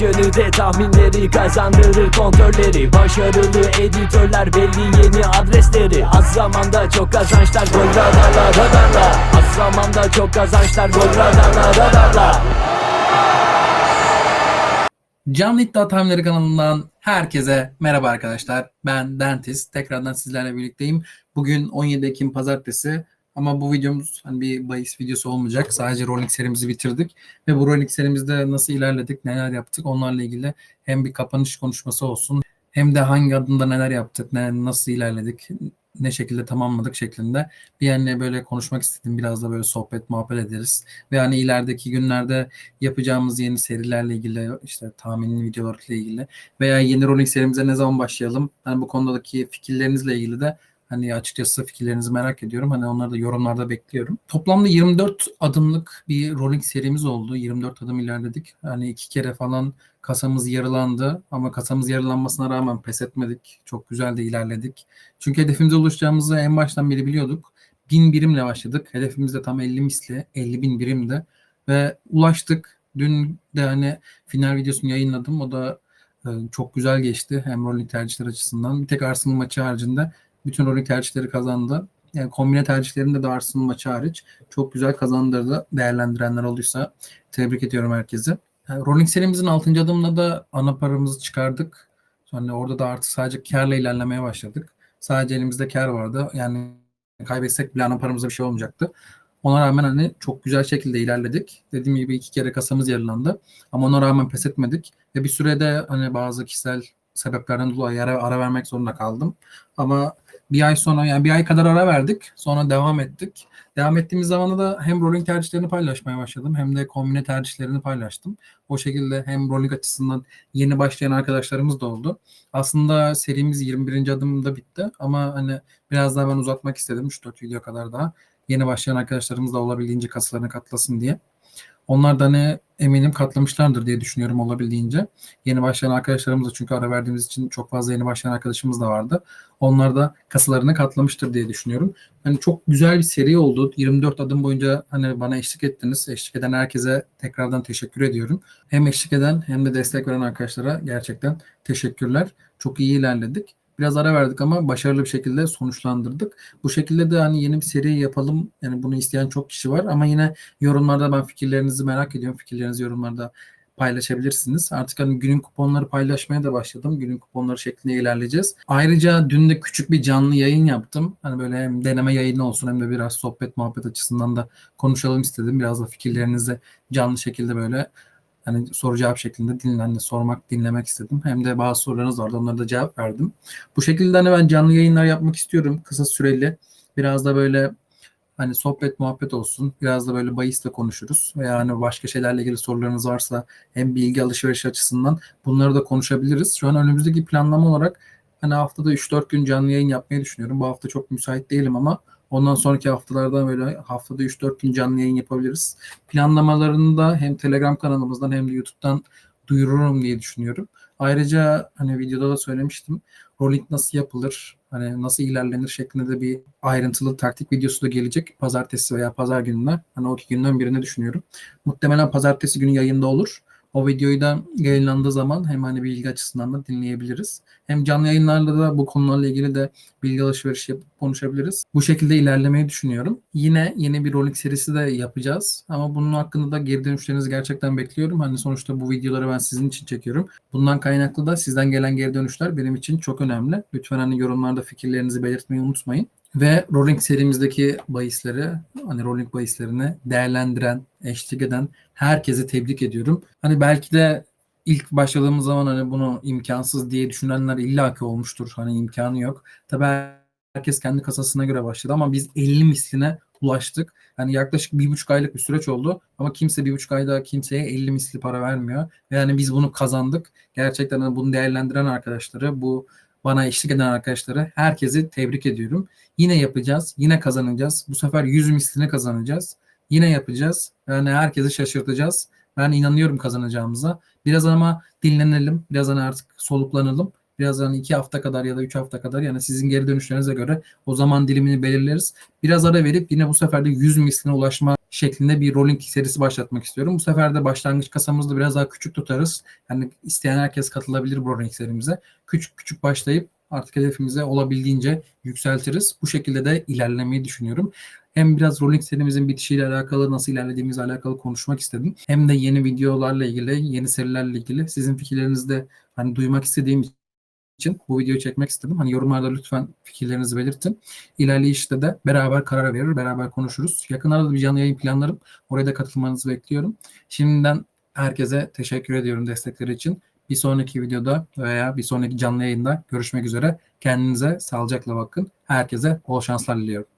Bakış yönü de tahminleri kazandırır kontrolleri Başarılı editörler belli yeni adresleri Az zamanda çok kazançlar gol radarla radarla Az zamanda çok kazançlar gol radarla radarla Canlı İddia Tahminleri kanalından herkese merhaba arkadaşlar. Ben Dentist. Tekrardan sizlerle birlikteyim. Bugün 17 Ekim Pazartesi. Ama bu videomuz hani bir bahis videosu olmayacak. Sadece rolling serimizi bitirdik. Ve bu rolling serimizde nasıl ilerledik, neler yaptık onlarla ilgili hem bir kapanış konuşması olsun hem de hangi adımda neler yaptık, ne, nasıl ilerledik, ne şekilde tamamladık şeklinde bir yani böyle konuşmak istedim. Biraz da böyle sohbet muhabbet ederiz. Ve hani ilerideki günlerde yapacağımız yeni serilerle ilgili işte tahminli videolarla ilgili veya yeni rolling serimize ne zaman başlayalım? Hani bu konudaki fikirlerinizle ilgili de hani açıkçası fikirlerinizi merak ediyorum. Hani onları da yorumlarda bekliyorum. Toplamda 24 adımlık bir rolling serimiz oldu. 24 adım ilerledik. Hani iki kere falan kasamız yarılandı ama kasamız yarılanmasına rağmen pes etmedik. Çok güzel de ilerledik. Çünkü hedefimize ulaşacağımızı en baştan beri biliyorduk. 1000 birimle başladık. Hedefimiz de tam 50 misli. 50 bin birimdi. Ve ulaştık. Dün de hani final videosunu yayınladım. O da e, çok güzel geçti. Hem rolling tercihler açısından. Bir tek Arsenal maçı haricinde bütün rolling tercihleri kazandı. Yani kombine tercihlerinde de Arsenal maçı hariç çok güzel kazandırdı. Değerlendirenler olduysa tebrik ediyorum herkese. Yani rolling serimizin 6. adımında da ana paramızı çıkardık. Sonra orada da artık sadece karla ilerlemeye başladık. Sadece elimizde kar vardı. Yani kaybetsek bile ana paramıza bir şey olmayacaktı. Ona rağmen hani çok güzel şekilde ilerledik. Dediğim gibi iki kere kasamız yarılandı. Ama ona rağmen pes etmedik. Ve bir sürede hani bazı kişisel sebeplerden dolayı ara, ara vermek zorunda kaldım. Ama bir ay sonra yani bir ay kadar ara verdik. Sonra devam ettik. Devam ettiğimiz zamanda da hem rolling tercihlerini paylaşmaya başladım hem de kombine tercihlerini paylaştım. O şekilde hem rolling açısından yeni başlayan arkadaşlarımız da oldu. Aslında serimiz 21. adımda bitti ama hani biraz daha ben uzatmak istedim 3-4 video kadar daha. Yeni başlayan arkadaşlarımız da olabildiğince kaslarını katlasın diye. Onlar da ne eminim katlamışlardır diye düşünüyorum olabildiğince. Yeni başlayan arkadaşlarımız da çünkü ara verdiğimiz için çok fazla yeni başlayan arkadaşımız da vardı. Onlar da kasalarını katlamıştır diye düşünüyorum. Hani çok güzel bir seri oldu. 24 adım boyunca hani bana eşlik ettiniz. Eşlik eden herkese tekrardan teşekkür ediyorum. Hem eşlik eden hem de destek veren arkadaşlara gerçekten teşekkürler. Çok iyi ilerledik. Biraz ara verdik ama başarılı bir şekilde sonuçlandırdık. Bu şekilde de hani yeni bir seri yapalım. Yani bunu isteyen çok kişi var ama yine yorumlarda ben fikirlerinizi merak ediyorum. Fikirlerinizi yorumlarda paylaşabilirsiniz. Artık hani günün kuponları paylaşmaya da başladım. Günün kuponları şeklinde ilerleyeceğiz. Ayrıca dün de küçük bir canlı yayın yaptım. Hani böyle hem deneme yayını olsun hem de biraz sohbet muhabbet açısından da konuşalım istedim. Biraz da fikirlerinizi canlı şekilde böyle hani soru cevap şeklinde dinlen, hani sormak, dinlemek istedim. Hem de bazı sorularınız vardı. Onlara da cevap verdim. Bu şekilde hani ben canlı yayınlar yapmak istiyorum. Kısa süreli. Biraz da böyle hani sohbet muhabbet olsun. Biraz da böyle bahisle konuşuruz. Veya hani başka şeylerle ilgili sorularınız varsa hem bilgi alışveriş açısından bunları da konuşabiliriz. Şu an önümüzdeki planlama olarak hani haftada 3-4 gün canlı yayın yapmayı düşünüyorum. Bu hafta çok müsait değilim ama Ondan sonraki haftalarda böyle haftada 3-4 gün canlı yayın yapabiliriz. Planlamalarını da hem Telegram kanalımızdan hem de YouTube'dan duyururum diye düşünüyorum. Ayrıca hani videoda da söylemiştim. Rolling nasıl yapılır, hani nasıl ilerlenir şeklinde de bir ayrıntılı taktik videosu da gelecek. Pazartesi veya pazar gününe. Hani o iki günden birini düşünüyorum. Muhtemelen pazartesi günü yayında olur. O videoyu da yayınlandığı zaman hem hani bilgi açısından da dinleyebiliriz. Hem canlı yayınlarla da bu konularla ilgili de bilgi alışverişi yapıp konuşabiliriz. Bu şekilde ilerlemeyi düşünüyorum. Yine yeni bir rolling serisi de yapacağız. Ama bunun hakkında da geri dönüşlerinizi gerçekten bekliyorum. Hani sonuçta bu videoları ben sizin için çekiyorum. Bundan kaynaklı da sizden gelen geri dönüşler benim için çok önemli. Lütfen hani yorumlarda fikirlerinizi belirtmeyi unutmayın. Ve Rolling serimizdeki bahisleri, hani Rolling bahislerini değerlendiren, eşlik eden herkese tebrik ediyorum. Hani belki de ilk başladığımız zaman hani bunu imkansız diye düşünenler illaki olmuştur. Hani imkanı yok. Tabii herkes kendi kasasına göre başladı ama biz 50 misline ulaştık. Yani yaklaşık bir buçuk aylık bir süreç oldu ama kimse bir buçuk ayda kimseye 50 misli para vermiyor. Ve yani biz bunu kazandık. Gerçekten hani bunu değerlendiren arkadaşları, bu bana eşlik eden arkadaşları herkesi tebrik ediyorum. Yine yapacağız. Yine kazanacağız. Bu sefer 100 mislini kazanacağız. Yine yapacağız. Yani herkesi şaşırtacağız. Ben inanıyorum kazanacağımıza. Biraz ama dinlenelim. Biraz hani artık soluklanalım. Biraz hani iki hafta kadar ya da üç hafta kadar yani sizin geri dönüşlerinize göre o zaman dilimini belirleriz. Biraz ara verip yine bu sefer de 100 misline ulaşma şeklinde bir rolling serisi başlatmak istiyorum. Bu sefer de başlangıç kasamızda biraz daha küçük tutarız. Yani isteyen herkes katılabilir bu rolling serimize. Küçük küçük başlayıp artık hedefimize olabildiğince yükseltiriz. Bu şekilde de ilerlemeyi düşünüyorum. Hem biraz rolling serimizin bitişiyle alakalı, nasıl ilerlediğimizle alakalı konuşmak istedim. Hem de yeni videolarla ilgili, yeni serilerle ilgili sizin fikirlerinizi de hani duymak istediğim için bu videoyu çekmek istedim. Hani yorumlarda lütfen fikirlerinizi belirtin. İlerleyişte de beraber karar verir, beraber konuşuruz. Yakınlarda da bir canlı yayın planlarım. Oraya da katılmanızı bekliyorum. Şimdiden herkese teşekkür ediyorum destekleri için. Bir sonraki videoda veya bir sonraki canlı yayında görüşmek üzere. Kendinize sağlıcakla bakın. Herkese bol şanslar diliyorum.